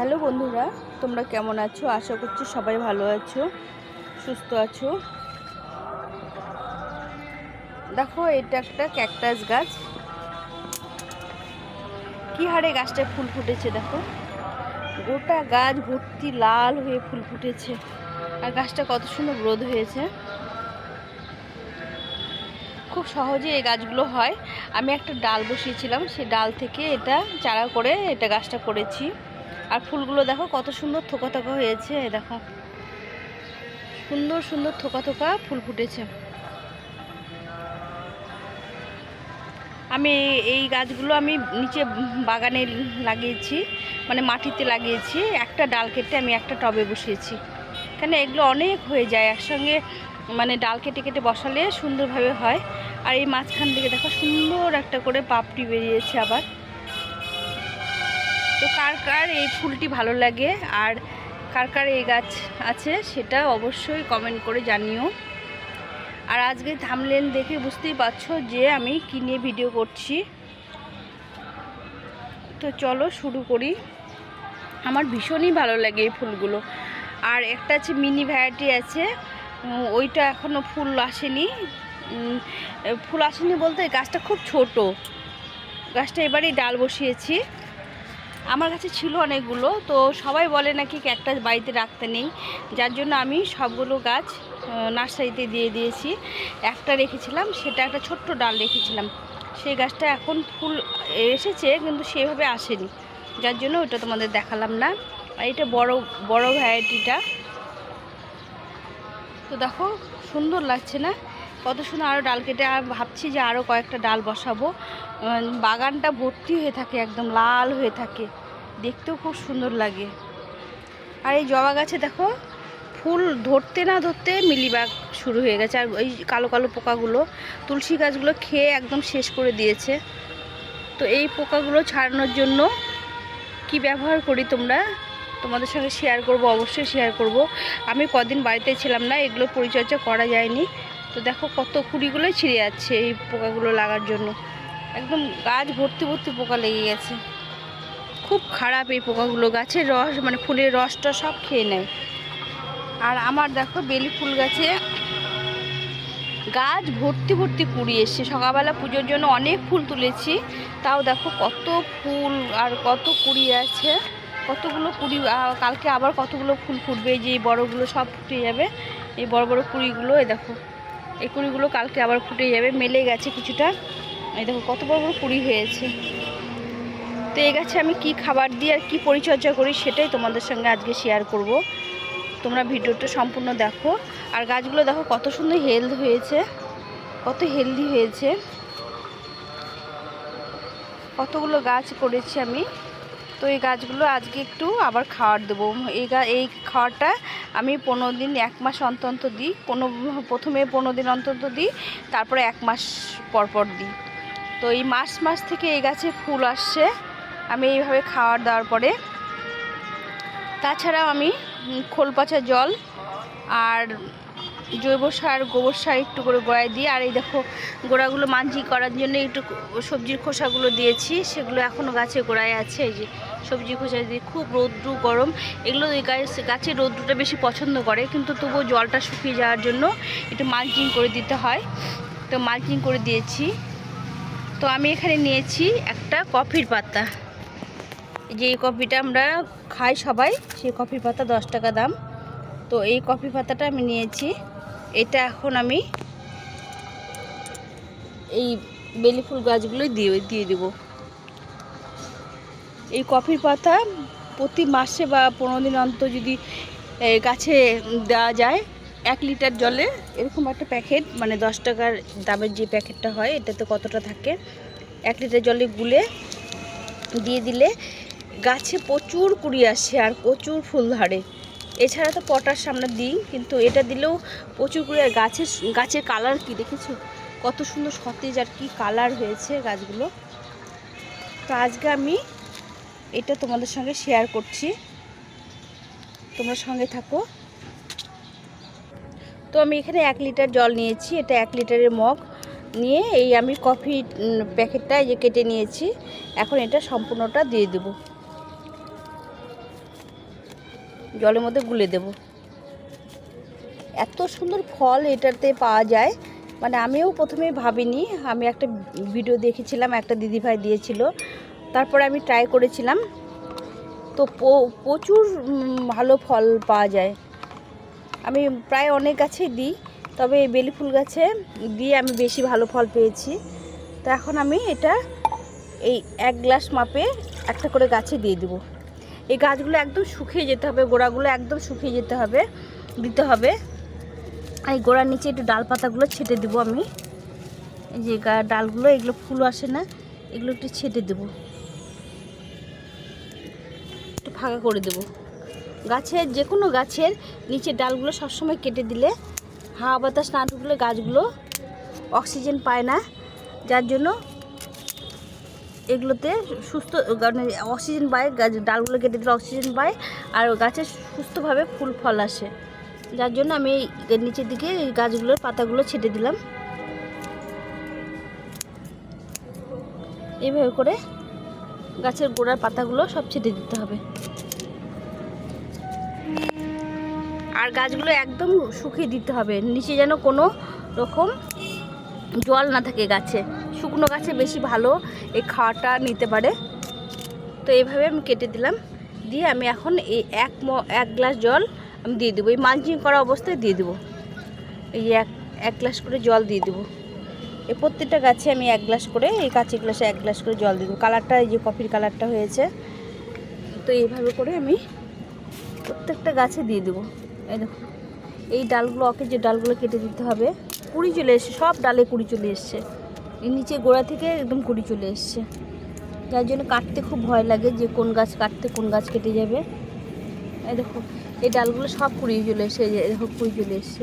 Hello বন্ধুরা, তোমরা কেমন আছো? আশা করছি সবাই ভালো আছো, সুস্থ আছো। দেখো, এটা একটা ক্যাকটাস গাছ। কি হারে গাছটায় ফুল ফুটেছে দেখো। গোটা গাছ ভর্তি লাল হয়ে ফুল ফুটেছে। আর গাছটা কত সুন্দর গ্রোথ হয়েছে। খুব সহজে এই গাছগুলো হয়। আমি একটা ডাল বসিয়েছিলাম সেই ডাল থেকে এটা চারা করে এটা গাছটা করেছি। আর ফুলগুলো দেখো, কত সুন্দর থোকা থোকা হয়েছে, দেখো। সুন্দর সুন্দর থোকা থোকা ফুল ফুটেছে। আমি এই গাছগুলো আমি নিচে বাগানে লাগিয়েছি মানে মাটিতে লাগিয়েছি, একটা ডাল কেটে আমি একটা টবে বসিয়েছি। কেন এগুলো অনেক হয়ে যায়, একসঙ্গে মানে ডাল কেটে কেটে বসালে সুন্দরভাবে হয়। আর এই মাঝখান থেকে দেখো সুন্দর একটা করে পাপড়ি বেরিয়েছে আবার। তো কার কার এই ফুলটি ভালো লাগে আর কার কার এই গাছ আছে সেটা অবশ্যই কমেন্ট করে জানিও। আর আজকে থামলেন দেখে বুঝতেই পারছ যে আমি কী নিয়ে ভিডিও করছি। তো চলো শুরু করি। আমার ভীষণই ভালো লাগে এই ফুলগুলো। আর একটা আছে মিনি ভ্যারাইটি আছে। ওইটা এখনও ফুল আসেনি। ফুল আসেনি বলতে গাছটা খুব ছোট। গাছটা এবারেই ডাল বসিয়েছি। আমার কাছে ছিল অনেকগুলো, তো সবাই বলে নাকি ক্যাকটাস বাড়িতে রাখতে নেই। যার জন্য আমি সবগুলো গাছ নার্সারিতে দিয়ে দিয়েছি। একটা রেখেছিলাম, সেটা একটা ছোট্ট ডাল রেখেছিলাম। সেই গাছটা এখন ফুল এসেছে, কিন্তু সেভাবে আসেনি। যার জন্য ওটা তোমাদের দেখালাম না। আর এটা বড় বড় ভ্যারাইটিটা তো দেখো, সুন্দর লাগছে না? কত সুন্দর আরও ডাল কেটে আর ভাবছি যে আরও কয়েকটা ডাল বসাবো। বাগানটা ভর্তি হয়ে থাকে, একদম লাল হয়ে থাকে। দেখতেও খুব সুন্দর লাগে। আর এই জবা গাছে দেখো, ফুল ধরতে না ধরতে মিলিবাগ শুরু হয়ে গেছে। আর ওই কালো কালো পোকাগুলো, তুলসী গাছগুলো খেয়ে একদম শেষ করে দিয়েছে। তো এই পোকাগুলো ছাড়ানোর জন্য কি ব্যবহার করি তোমরা, তোমাদের সঙ্গে শেয়ার করব, অবশ্যই শেয়ার করব। আমি কদিন বাড়িতে ছিলাম না এগুলো পরিচর্যা করা যায়নি। তো দেখো কত কুড়িগুলোই ছিঁড়ে যাচ্ছে এই পোকাগুলো লাগার জন্য। একদম গাছ ভর্তি ভর্তি পোকা লেগে গেছে। খুব খারাপ এই পোকাগুলো, গাছের রস মানে ফুলের রসটা সব খেয়ে নেয়। আর আমার দেখো বেলি ফুল গাছে গাছ ভর্তি ভর্তি কুড়ি এসছে। সকালবেলা পুজোর জন্য অনেক ফুল তুলেছি। তাও দেখো কত ফুল আর কত কুড়ি আছে। কতগুলো কুড়ি কালকে আবার কতগুলো ফুল ফুটবে, যে বড়গুলো সব ফুটে যাবে। এই বড় বড় কুড়িগুলো, এই দেখো। এই কুড়িগুলো কালকে আবার ফুটে যাবে, মেলে গেছে কিছুটা। এই দেখো কত বড় বড় কুড়ি হয়েছে। তো এই গাছে আমি কি খাবার দিই আর কী পরিচর্যা করি সেটাই তোমাদের সঙ্গে আজকে শেয়ার করব। তোমরা ভিডিওটা সম্পূর্ণ দেখো। আর গাছগুলো দেখো কত সুন্দর হেলথ হয়েছে, কত হেলদি হয়েছে। কতগুলো গাছ করেছি আমি। তো এই গাছগুলো আজকে একটু আবার খাওয়ার দেবো। এই এই খাওয়ারটা আমি পনেরো দিন, এক মাস অন্তর দিই। কোনো প্রথমে পনেরো দিন অন্তর দিই, তারপরে এক মাস পর পর দিই। তো এই মাস মাস থেকে এই গাছে ফুল আসছে। আমি এইভাবে খাওয়ার দেওয়ার পরে তাছাড়াও আমি খোল পচা জল আর জৈব সার, গোবর সার একটু করে গোড়ায় দিই। আর এই দেখো, গোড়াগুলো মাঞ্জি করার জন্য একটু সবজির খোসাগুলো দিয়েছি, সেগুলো এখনও গাছে গোড়ায় আছে, এই যে সবজি খোসা দিয়ে খুব রৌদ্রু গরম। এগুলো গাছ রৌদ্রুটা বেশি পছন্দ করে, কিন্তু তবুও জলটা শুকিয়ে যাওয়ার জন্য একটু মালচিং করে দিতে হয়। তো মালচিং করে দিয়েছি। তো আমি এখানে নিয়েছি একটা কফির পাতা। যে কফিটা আমরা খাই সবাই, সেই কফির পাতা দশ টাকা দাম। তো এই কফি পাতাটা আমি নিয়েছি। এটা এখন আমি এই বেলি ফুল গাছগুলোই দিয়ে দিয়ে দেব। এই কফির পাতা প্রতি মাসে বা পনেরো দিন অন্তর যদি গাছে দেওয়া যায় এক লিটার জলে, এরকম একটা প্যাকেট মানে দশ টাকার দামের যে প্যাকেটটা হয়, এটাতে কতটা থাকে, এক লিটার জলে গুলে দিয়ে দিলে গাছে প্রচুর কুড়ি আসে আর প্রচুর ফুল ধরে। এছাড়া তো পটাশ আমরা দিই, কিন্তু এটা দিলেও প্রচুর কুড়ি, আর গাছের গাছের কালার কি দেখেছ? কত সুন্দর সতেজ আর কি কালার হয়েছে গাছগুলো। তো আজকে আমি এটা তোমাদের সঙ্গে শেয়ার করছি। তোমরা সঙ্গে থাকো। তো আমি এখানে এক লিটার জল নিয়েছি, এটা এক লিটারের মগ নিয়ে এই আমি কফি প্যাকেটটা এই যে কেটে নিয়েছি। এখন এটা সম্পূর্ণটা দিয়ে দেবো। জলের মধ্যে গুলে দেব। এত সুন্দর ফল এটাতে পাওয়া যায়। মানে আমিও প্রথমে ভাবিনি, আমি একটা ভিডিও দেখেছিলাম, একটা দিদিভাই দিয়েছিল। তারপরে আমি ট্রাই করেছিলাম। তো প্রচুর ভালো ফল পাওয়া যায়। আমি প্রায় অনেক গাছেই দিই, তবে এই বেলি ফুল গাছে দিয়ে আমি বেশি ভালো ফল পেয়েছি। তো এখন আমি এটা এই এক গ্লাস মাপে একটা করে গাছে দিয়ে দেবো। এই গাছগুলো একদম শুকিয়ে যেতে হবে, গোড়াগুলো একদম শুকিয়ে যেতে হবে, দিতে হবে। এই গোড়ার নিচে একটু ডাল পাতাগুলো ছেটে দেবো আমি। এই যে ডালগুলো, এগুলো ফুল আসে না, এগুলো একটু ছেটে দেবো। ফাঁকা করে দেবো। গাছের যে কোনো গাছের নিচের ডালগুলো সবসময় কেটে দিলে, হাওয়া বাতাস না ঢুকলে গাছগুলো অক্সিজেন পায় না। যার জন্য এগুলোতে সুস্থ মানে অক্সিজেন পায়, গাছ, ডালগুলো কেটে দিলে অক্সিজেন পায়, আর গাছে সুস্থভাবে ফুল ফল আসে। যার জন্য আমি এই নিচের দিকে এই গাছগুলোর পাতাগুলো ছেটে দিলাম। এইভাবে করে গাছের গোড়ার পাতাগুলো সব ছেটে দিতে হবে। আর গাছগুলো একদম শুকিয়ে দিতে হবে। নিচে যেন কোনো রকম জল না থাকে গাছে। শুকনো গাছে বেশি ভালো এই খাওয়াটা নিতে পারে। তো এইভাবে আমি কেটে দিলাম। দিয়ে আমি এখন এই এক এক গ্লাস জল আমি দিয়ে দেবো। এই মালচিং করা অবস্থায় দিয়ে দেবো। এই এক এক গ্লাস করে জল দিয়ে দেবো। এই প্রত্যেকটা গাছে আমি এক গ্লাস করে, এই কাঁচি গ্লাসে এক গ্লাস করে জল দিয়ে দেবো। কালারটা, এই যে কফির কালারটা হয়েছে, তো এইভাবে করে আমি প্রত্যেকটা গাছে দিয়ে দেবো। এই দেখো, এই ডালগুলো, ওকে যে ডালগুলো কেটে দিতে হবে, কুড়ি চলে এসছে, সব ডালে কুড়ি চলে এসছে। এই নিচে গোড়া থেকে একদম কুড়ি চলে এসছে। যার জন্য কাটতে খুব ভয় লাগে যে কোন গাছ কাটতে কোন গাছ কেটে যাবে। এই দেখো, এই ডালগুলো সব কুড়ি চলে এসছে এই দেখো, কুড়ি চলে এসছে,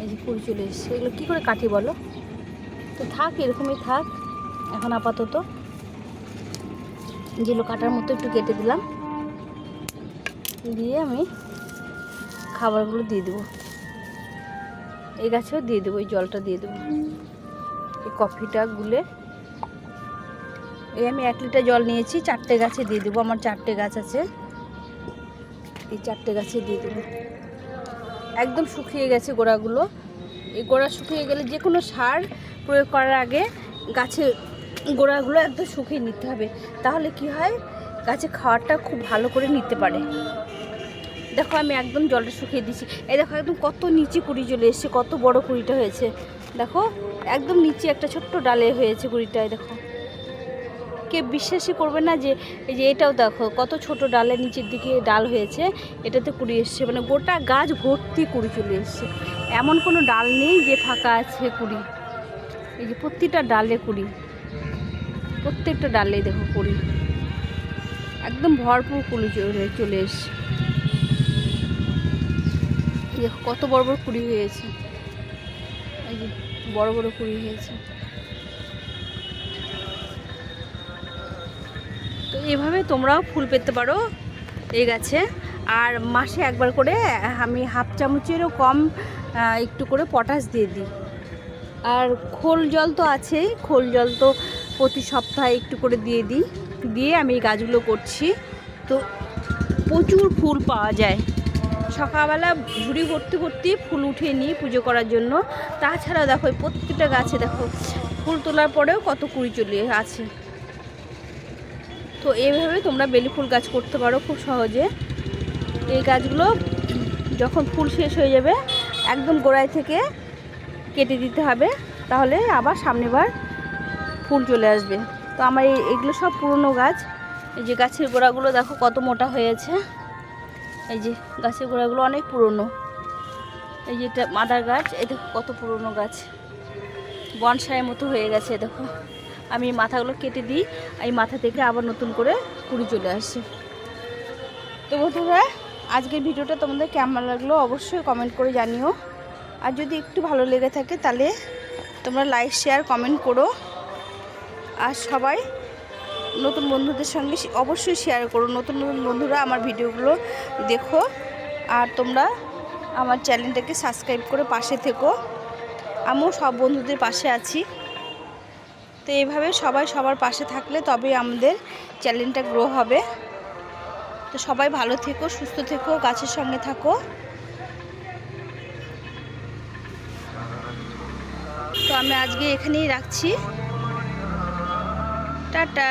এই যে কুড়ি চলে এসছে। এগুলো কী করে কাটি বলো? তো থাক, এরকমই থাক। এখন আপাতত যেগুলো কাটার মতো একটু কেটে দিলাম। দিয়ে আমি খাবারগুলো দিয়ে দেবো। এই গাছেও দিয়ে দেবো, এই জলটা দিয়ে দেবো। এই কফিটা গুলে এই আমি এক লিটার জল নিয়েছি, চারটে গাছে দিয়ে দেবো। আমার চারটে গাছ আছে। এই চারটে গাছে দিয়ে দেবো। একদম শুকিয়ে গেছে গোড়াগুলো। এই গোড়া শুকিয়ে গেলে যে কোনো সার প্রয়োগ করার আগে গাছের গোড়াগুলো একদম শুকিয়ে নিতে হবে। তাহলে কি হয়? গাছে খাওয়ারটা খুব ভালো করে নিতে পারে। দেখো আমি একদম জলটা শুকিয়ে দিচ্ছি এই দেখো একদম কত নিচে কুড়ি চলে এসছে, কত বড় কুড়িটা হয়েছে। দেখো, একদম নিচে একটা ছোট্ট ডালে হয়েছে কুড়িটায়, দেখো। কে বিশ্বাসই করবে না যে, এই যে এটাও দেখো, কত ছোট ডালের নিচের দিকে ডাল হয়েছে, এটাতে কুড়ি এসছে। মানে গোটা গাছ ভর্তি কুড়ি চলে এসছে। এমন কোনো ডাল নেই যে ফাঁকা আছে কুড়ি। এই যে প্রতিটা ডালে কুড়ি। প্রত্যেকটা ডালে দেখো কুড়ি। একদম ভরপুর কুড়ি চলে চলে এসছে। দেখো কত বড় বড় কুড়ি হয়েছে। এই যে বড় বড় কুড়ি হয়েছে। তো এভাবে তোমরাও ফুল পেতে পারো এই গাছে। আর মাসে একবার করে আমি হাফ চামচেরও কম একটু করে পটাশ দিয়ে দিই। আর খোল জল তো আছেই, খোল জল তো প্রতি সপ্তাহে একটু করে দিয়ে দিই। দিয়ে আমি এই গাছগুলো করছি। তো প্রচুর ফুল পাওয়া যায়। সকালবেলা ঝুড়ি ভর্তি ভর্তি ফুল উঠিয়ে নিই পুজো করার জন্য। তাছাড়া দেখো প্রত্যেকটা গাছে দেখো, ফুল তোলার পরেও কত কুড়ি চলে আছে। তো এইভাবে তোমরা বেলি ফুল গাছ করতে পারো খুব সহজে। এই গাছগুলো যখন ফুল শেষ হয়ে যাবে, একদম গোড়ায় থেকে কেটে দিতে হবে, তাহলে আবার সামনেবার ফুল চলে আসবে। তো আমার এগুলো সব পুরনো গাছ। এই যে গাছের গোড়াগুলো দেখো কত মোটা হয়েছে। এই যে গাছের গোড়াগুলো অনেক পুরনো। এই যে এটা মাদার গাছ, এই দেখো কত পুরনো গাছ। বনসাইয়ের মতো হয়ে গেছে দেখো। আমি মাথাগুলো কেটে দিই এই মাথা থেকে আবার নতুন করে কুড়ি চলে আসে। তো বন্ধুরা, আজকের ভিডিওটা তোমাদের কেমন লাগল অবশ্যই কমেন্ট করে জানিও। আর যদি একটু ভালো লেগে থাকে তাহলে তোমরা লাইক, শেয়ার, কমেন্ট করো। আর সবাই নতুন বন্ধুদের সঙ্গে অবশ্যই শেয়ার করো। নতুন নতুন বন্ধুরা আমার ভিডিওগুলো দেখো। আর তোমরা আমার চ্যানেলটাকে সাবস্ক্রাইব করে পাশে থেকো। আমিও সব বন্ধুদের পাশে আছি। তো এইভাবে সবাই সবার পাশে থাকলে তবেই আমাদের চ্যানেলটা গ্রো হবে। তো সবাই ভালো থেকো, সুস্থ থেকো, গাছের সঙ্গে থাকো। তো আমি আজকে এখানেই রাখছি। টাটা।